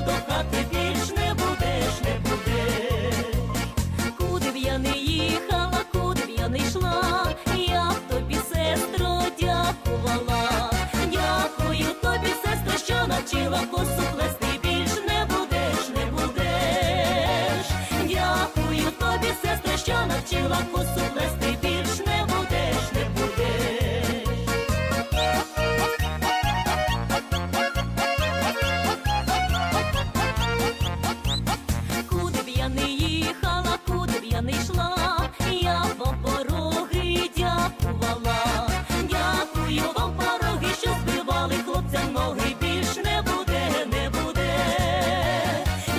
стояти більш не будеш, не будеш. Куди б я не їхала, куди б я не йшла, я б тобі, сестро, дякувала. Дякую тобі, сестро, що навчила косу плести більш не будеш, не будеш. Дякую тобі, сестро, що навчила косу плести я не йшла, я вам пороги дякувала. Дякую вам пороги, що збивали хлопцям ноги, більш не буде, не буде.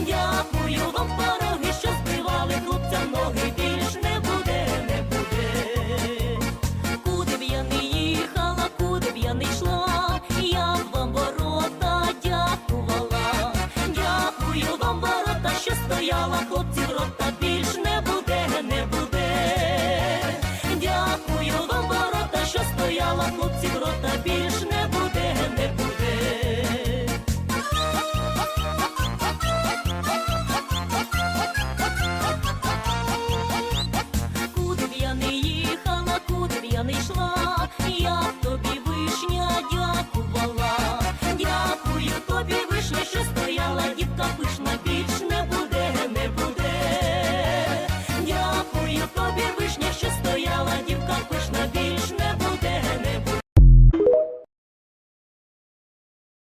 Дякую вам пороги, що збивали хлопцям ноги, більш не буде, не буде. Куди б я не їхала, куди б я не йшла, я вам Schrank.